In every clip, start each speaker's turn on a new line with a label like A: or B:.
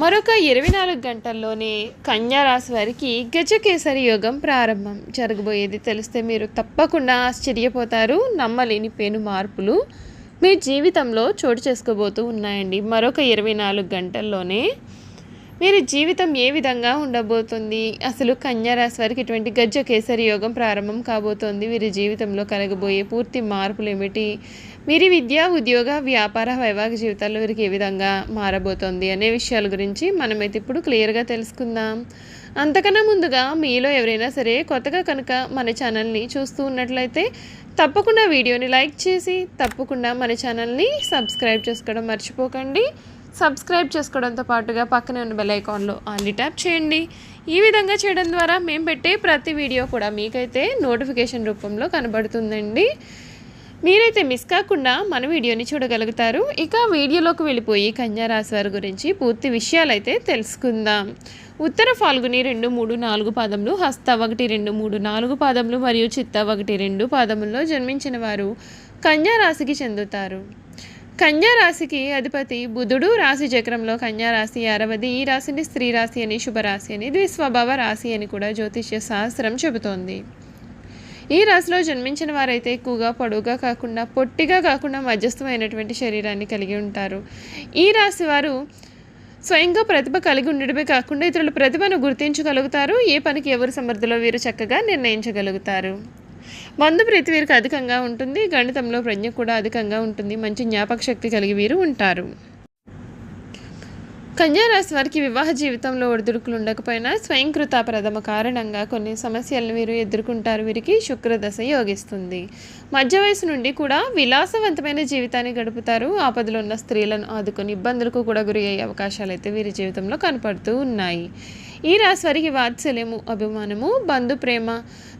A: మరొక ఇరవై నాలుగు గంటల్లోనే కన్యా రాశి వారికి గజకేసరి యోగం ప్రారంభం జరగబోయేది. తెలిస్తే మీరు తప్పకుండా ఆశ్చర్యపోతారు. నమ్మలేని పేను మార్పులు మీ జీవితంలో చోటు చేసుకోబోతూ ఉన్నాయండి. మరొక ఇరవై నాలుగు గంటల్లోనే వీరి జీవితం ఏ విధంగా ఉండబోతుంది? అసలు కన్యారాశి వారికి ఇటువంటి గజ్జ కేసరి యోగం ప్రారంభం కాబోతోంది. వీరి జీవితంలో కలగబోయే పూర్తి మార్పులు ఏమిటి? వీరి విద్య ఉద్యోగ వ్యాపార వైవాహిక జీవితాల్లో వీరికి ఏ విధంగా మారబోతోంది అనే విషయాల గురించి మనమైతే ఇప్పుడు క్లియర్గా తెలుసుకుందాం. అంతకన్నా ముందుగా మీలో ఎవరైనా సరే కొత్తగా కనుక మన ఛానల్ని చూస్తూ ఉన్నట్లయితే తప్పకుండా వీడియోని లైక్ చేసి తప్పకుండా మన ఛానల్ని సబ్స్క్రైబ్ చేసుకోవడం మర్చిపోకండి. సబ్స్క్రైబ్ చేసుకోవడంతో పాటుగా పక్కనే ఉన్న బెల్ ఐకాన్లో ఆన్లీ ట్యాప్ చేయండి. ఈ విధంగా చేయడం ద్వారా మేము పెట్టే ప్రతి వీడియో కూడా మీకైతే నోటిఫికేషన్ రూపంలో కనబడుతుందండి. మీరైతే మిస్ కాకుండా మన వీడియోని చూడగలుగుతారు. ఇక వీడియోలోకి వెళ్ళిపోయి కన్యా రాశి వారి గురించి పూర్తి విషయాలైతే తెలుసుకుందాం. ఉత్తర ఫాల్గుని రెండు మూడు నాలుగు పాదములు హస్త ఒకటి రెండు మూడు నాలుగు పాదములు మరియు చిత్త ఒకటి రెండు పాదముల్లో జన్మించిన వారు కన్యా రాశికి చెందుతారు. కన్యా రాశికి అధిపతి బుధుడు రాశి చక్రంలో కన్యా రాశి అరవది ఈ రాశిని స్త్రీ రాశి అని శుభరాశి అని ద్విస్వభావ రాశి అని కూడా జ్యోతిష్య శాస్త్రం చెబుతోంది. ఈ రాశిలో జన్మించిన వారైతే ఎక్కువగా పొడవుగా కాకుండా పొట్టిగా కాకుండా మధ్యస్థమైనటువంటి శరీరాన్ని కలిగి ఉంటారు. ఈ రాశి వారు స్వయంగా ప్రతిభ కలిగి ఉండడమే కాకుండా ఇతరుల ప్రతిభను గుర్తించగలుగుతారు. ఏ పనికి ఎవరు సమర్థలో వీరు చక్కగా నిర్ణయించగలుగుతారు. బంధు ప్రతి వీరికి అధికంగా ఉంటుంది గణితంలో ప్రజ్ఞ కూడా అధికంగా ఉంటుంది మంచి జ్ఞాపక శక్తి కలిగి వీరు ఉంటారు. కన్యారాశి వారికి వివాహ జీవితంలో ఒడిదుడుకులు ఉండకపోయినా స్వయంకృత ప్రథమ కారణంగా కొన్ని సమస్యలను వీరు ఎదుర్కొంటారు వీరికి శుక్రదశ యోగిస్తుంది. మధ్య వయసు నుండి కూడా విలాసవంతమైన జీవితాన్ని గడుపుతారు ఆపదలో ఉన్న స్త్రీలను ఆదుకొని ఇబ్బందులకు కూడా గురి అయ్యే అవకాశాలు అయితే వీరి జీవితంలో కనపడుతూ ఉన్నాయి. ఈ రాశి వారికి వాత్సల్యము అభిమానము బంధు ప్రేమ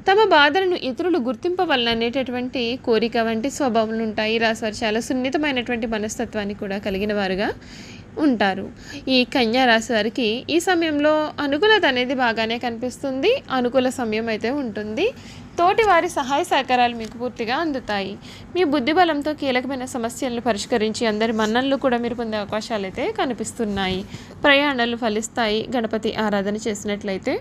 A: తమ బాధలను ఇతరులు గుర్తింపవలననేటటువంటి కోరిక వంటి స్వభావాలు ఉంటాయి. ఈ రాశి వారు చాలా సున్నితమైనటువంటి మనస్తత్వాన్ని కూడా కలిగిన వారుగా ఉంటారు. ఈ కన్యా రాశి వారికి ఈ సమయంలో అనుకూలత అనేది బాగానే కనిపిస్తుంది. అనుకూల సమయం అయితే ఉంటుంది. తోటి వారి సహాయ సహకారాలు మీకు పూర్తిగా అందుతాయి. మీ బుద్ధి బలంతో కీలకమైన సమస్యలను పరిష్కరించి అందరి మన్ననలు కూడా మీరు పొందే అవకాశాలు అయితే కనిపిస్తున్నాయి. ప్రయాణాలు ఫలిస్తాయి. గణపతి ఆరాధన చేసినట్లయితే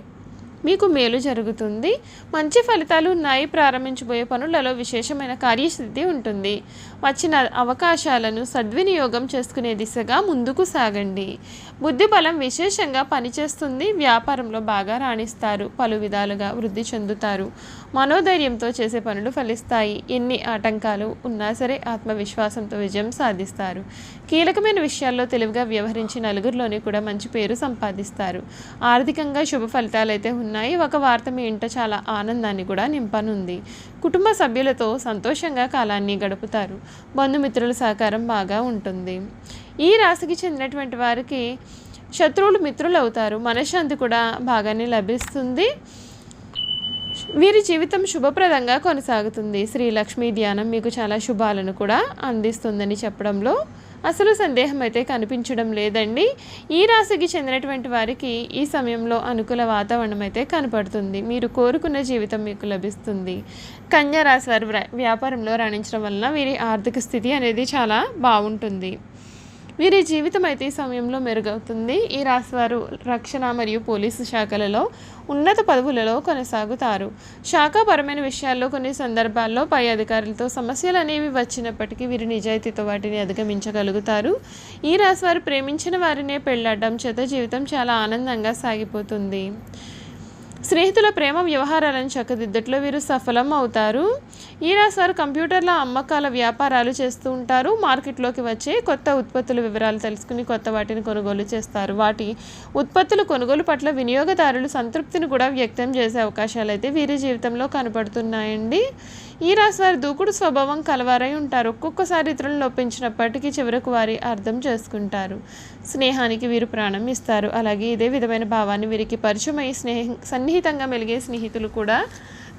A: మీకు మేలు జరుగుతుంది. మంచి ఫలితాలు ఉన్నాయి. ప్రారంభించబోయే పనులలో విశేషమైన కార్యసిద్ధి ఉంటుంది. వచ్చిన అవకాశాలను సద్వినియోగం చేసుకునే దిశగా ముందుకు సాగండి. బుద్ధి బలం విశేషంగా పనిచేస్తుంది. వ్యాపారంలో బాగా రాణిస్తారు. పలు విధాలుగా వృద్ధి చెందుతారు. మనోధైర్యంతో చేసే పనులు ఫలిస్తాయి. ఎన్ని ఆటంకాలు ఉన్నా సరే ఆత్మవిశ్వాసంతో విజయం సాధిస్తారు. కీలకమైన విషయాల్లో తెలివిగా వ్యవహరించి నలుగురిలోని కూడా మంచి పేరు సంపాదిస్తారు. ఆర్థికంగా శుభ ఫలితాలు అయితే ఉన్నాయి. ఒక వార్త మీ ఇంట చాలా ఆనందాన్ని కూడా నింపనుంది. కుటుంబ సభ్యులతో సంతోషంగా కాలాన్ని గడుపుతారు. బంధుమిత్రుల సహకారం బాగా ఉంటుంది. ఈ రాశికి చెందినటువంటి వారికి శత్రువులు మిత్రులు అవుతారు మనశ్శాంతి కూడా బాగానే లభిస్తుంది. వీరి జీవితం శుభప్రదంగా కొనసాగుతుంది. శ్రీ లక్ష్మీ ధ్యానం మీకు చాలా శుభాలను కూడా అందిస్తుందని చెప్పడంలో అసలు సందేహం అయితే కనిపించడం లేదండి. ఈ రాశికి చెందినటువంటి వారికి ఈ సమయంలో అనుకూల వాతావరణం అయితే కనపడుతుంది. మీరు కోరుకున్న జీవితం మీకు లభిస్తుంది. కన్యా రాశి వారి వ్యాపారంలో రాణించడం వలన వీరి ఆర్థిక స్థితి అనేది చాలా బాగుంటుంది. వీరి జీవితం అయితే ఈ సమయంలో మెరుగవుతుంది. ఈ రాశివారు రక్షణ మరియు పోలీసు శాఖలలో ఉన్నత పదవులలో కొనసాగుతారు. శాఖాపరమైన విషయాల్లో కొన్ని సందర్భాల్లో పై అధికారులతో సమస్యలు అనేవి వచ్చినప్పటికీ వీరు నిజాయితీతో వాటిని అధిగమించగలుగుతారు. ఈ రాశివారు ప్రేమించిన వారినే పెళ్ళాడడం చేత జీవితం చాలా ఆనందంగా సాగిపోతుంది. స్నేహితుల ప్రేమ వ్యవహారాలను చక్కదిద్దట్లో వీరు సఫలం అవుతారు. ఈరా సార్ కంప్యూటర్ల అమ్మకాల వ్యాపారాలు చేస్తూ ఉంటారు. మార్కెట్లోకి వచ్చే కొత్త ఉత్పత్తుల వివరాలు తెలుసుకుని కొత్త వాటిని కొనుగోలు చేస్తారు. వాటి ఉత్పత్తుల కొనుగోలు పట్ల వినియోగదారులు సంతృప్తిని కూడా వ్యక్తం చేసే అవకాశాలు అయితే వీరి జీవితంలో కనపడుతున్నాయండి ఈ రాశివారు దూకుడు స్వభావం కలవారై ఉంటారు. ఒక్కొక్కసారి ఇతరులను లోపించినప్పటికీ చివరకు వారి అర్థం చేసుకుంటారు. స్నేహానికి వీరు ప్రాణం ఇస్తారు. అలాగే ఇదే విధమైన భావాన్ని వీరికి పరిచయమై స్నేహ సన్నిహితంగా మెలిగే స్నేహితులు కూడా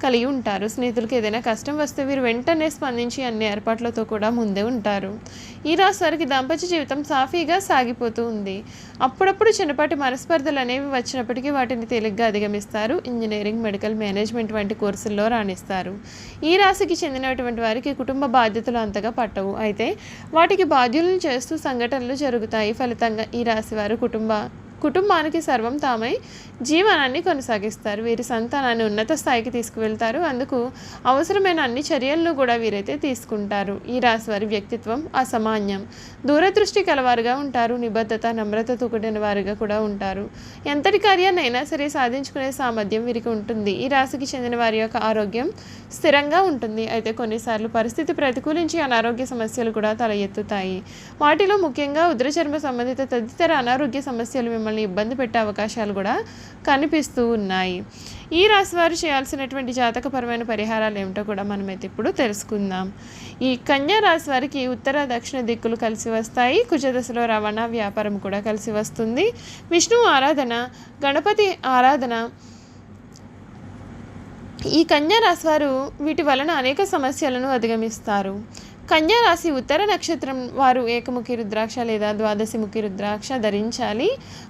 A: కలిగి ఉంటారు. స్నేహితులకు ఏదైనా కష్టం వస్తే వీరు వెంటనే స్పందించి అన్ని ఏర్పాట్లతో కూడా ముందే ఉంటారు. ఈ రాశి వారికి దాంపత్య జీవితం సాఫీగా సాగిపోతూ ఉంది. అప్పుడప్పుడు చిన్నపాటి మనస్పర్ధలు అనేవి వచ్చినప్పటికీ వాటిని తేలిగ్గా అధిగమిస్తారు. ఇంజనీరింగ్ మెడికల్ మేనేజ్మెంట్ వంటి కోర్సుల్లో రాణిస్తారు. ఈ రాశికి చెందినటువంటి వారికి కుటుంబ బాధ్యతలు అంతగా పట్టవు. అయితే వాటికి బాధ్యులను చేస్తూ సంఘటనలు జరుగుతాయి. ఫలితంగా ఈ రాశి వారు కుటుంబ కుటుంబానికి సర్వం తామై జీవనాన్ని కొనసాగిస్తారు. వీరి సంతానాన్ని ఉన్నత స్థాయికి తీసుకువెళ్తారు. అందుకు అవసరమైన అన్ని చర్యలను కూడా వీరైతే తీసుకుంటారు. ఈ రాశి వారి వ్యక్తిత్వం అసామాన్యం. దూరదృష్టి కలవారుగా ఉంటారు. నిబద్ధత నమ్రతతో కూడిన వారుగా కూడా ఉంటారు. ఎంతటి కార్యాన్నైనా సరే సాధించుకునే సామర్థ్యం వీరికి ఉంటుంది. ఈ రాశికి చెందిన వారి యొక్క ఆరోగ్యం స్థిరంగా ఉంటుంది. అయితే కొన్నిసార్లు పరిస్థితి ప్రతికూలించి అనారోగ్య సమస్యలు కూడా తల ఎత్తుతాయి వాటిలో ముఖ్యంగా ఉదరచర్మ సంబంధిత తదితర అనారోగ్య సమస్యలు మిమ్మల్ని ఇబ్బంది పెట్టే అవకాశాలు కూడా కనిపిస్తూ ఉన్నాయి. ఈ రాశి వారు చేయాల్సినటువంటి జాతకపరమైన పరిహారాలు ఏమిటో కూడా మనమైతే ఇప్పుడు తెలుసుకుందాం. ఈ కన్యా రాశి వారికి ఉత్తర దక్షిణ దిక్కులు కలిసి వస్తాయి. కుజదశలో రవాణా వ్యాపారం కూడా కలిసి వస్తుంది. విష్ణువు ఆరాధన గణపతి ఆరాధన. ఈ కన్యా రాశి వారు వీటి వలన అనేక సమస్యలను అధిగమిస్తారు. కన్యారాశి ఉత్తర నక్షత్రం వారు ఏకముఖి రుద్రాక్ష లేదా ద్వాదశిముఖి రుద్రాక్ష ధరించాలి.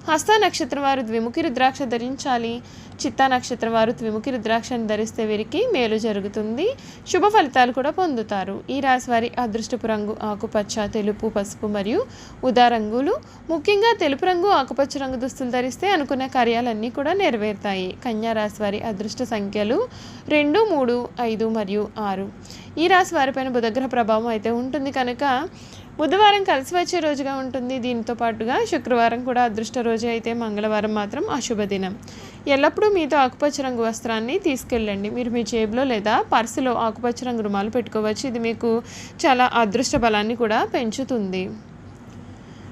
A: హస్త నక్షత్రం వారు ద్విముఖి రుద్రాక్ష ధరించాలి. చిత్తా నక్షత్రం వారు ద్విముఖి రుద్రాక్షను ధరిస్తే వీరికి మేలు జరుగుతుంది. శుభ ఫలితాలు కూడా పొందుతారు. ఈ రాశి వారి అదృష్టపు రంగు ఆకుపచ్చ తెలుపు పసుపు మరియు ఉదా రంగులు. ముఖ్యంగా తెలుపు రంగు ఆకుపచ్చ రంగు దుస్తులు ధరిస్తే అనుకున్న కార్యాలన్నీ కూడా నెరవేరుతాయి. కన్యా రాశి వారి అదృష్ట సంఖ్యలు రెండు మూడు ఐదు మరియు ఆరు. ఈ రాశి వారిపైన బుధగ్రహ ప్రభావం అయితే ఉంటుంది కనుక బుధవారం కలిసి వచ్చే రోజుగా ఉంటుంది. దీంతో పాటుగా శుక్రవారం కూడా అదృష్ట రోజు అయితే మంగళవారం మాత్రం అశుభ దినం ఎల్లప్పుడూ మీతో ఆకుపచ్చ రంగు వస్త్రాన్ని తీసుకెళ్ళండి. మీరు మీ జేబులో లేదా పర్సులో ఆకుపచ్చ రంగు రుమాలు పెట్టుకోవచ్చు. ఇది మీకు చాలా అదృష్ట బలాన్ని కూడా పెంచుతుంది.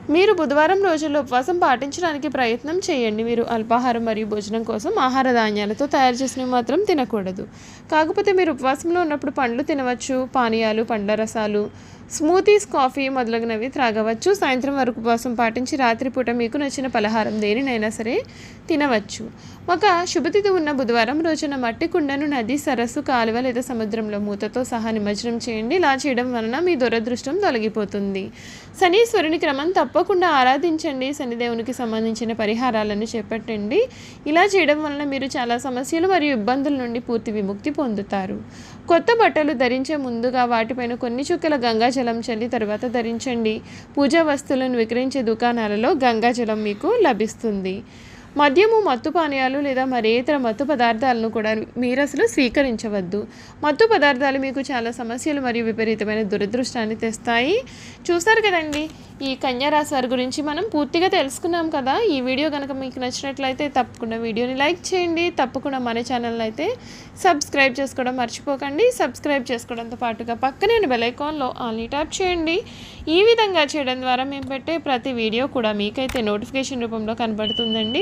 A: మీరు బుధవారం రోజుల్లో ఉపవాసం పాటించడానికి ప్రయత్నం చేయండి. మీరు అల్పాహారం మరియు భోజనం కోసం ఆహార ధాన్యాలతో తయారు చేసినవి మాత్రం తినకూడదు. కాకపోతే మీరు ఉపవాసంలో ఉన్నప్పుడు పండ్లు తినవచ్చు. పానీయాలు పండ్ల రసాలు స్మూతీస్ కాఫీ మొదలగునవి త్రాగవచ్చు. సాయంత్రం వరకు ఉపవాసం పాటించి రాత్రిపూట మీకు నచ్చిన పలహారం దేనినైనా సరే తినవచ్చు. ఒక శుభతిథి ఉన్న బుధవారం రోజున మట్టి కుండను నది సరస్సు కాలువ లేదా సముద్రంలో మూతతో సహా నిమజ్జనం చేయండి. ఇలా చేయడం వలన మీ దురదృష్టం తొలగిపోతుంది. శనీశ్వరుని క్రమం తప్పకుండా ఆరాధించండి. శనిదేవునికి సంబంధించిన పరిహారాలను చేపట్టండి. ఇలా చేయడం వలన మీరు చాలా సమస్యలు మరియు ఇబ్బందుల నుండి పూర్తి విముక్తి పొందుతారు. కొత్త బట్టలు ధరించే ముందుగా వాటిపైన కొన్ని చుక్కల గంగాజలం చల్లి తర్వాత ధరించండి. పూజా వస్తువులను విక్రయించే దుకాణాలలో గంగాజలం మీకు లభిస్తుంది. మద్యము మత్తు పానీయాలు లేదా మరే ఇతర మత్తు పదార్థాలను కూడా మీరు అసలు స్వీకరించవద్దు. మత్తు పదార్థాలు మీకు చాలా సమస్యలు మరియు విపరీతమైన దురదృష్టాన్ని తెస్తాయి. చూస్తారు కదండి ఈ కన్యారాశి వారి గురించి మనం పూర్తిగా తెలుసుకున్నాం కదా. ఈ వీడియో కనుక మీకు నచ్చినట్లయితే తప్పకుండా వీడియోని లైక్ చేయండి. తప్పకుండా మన ఛానల్ అయితే సబ్స్క్రైబ్ చేసుకోవడం మర్చిపోకండి. సబ్స్క్రైబ్ చేసుకోవడంతో పాటుగా పక్కనే ఉన్న బెల్ ఐకాన్లో ఆల్ని ట్యాప్ చేయండి. ఈ విధంగా చేయడం ద్వారా మేము పెట్టే ప్రతి వీడియో కూడా మీకైతే నోటిఫికేషన్ రూపంలో కనబడుతుందండి.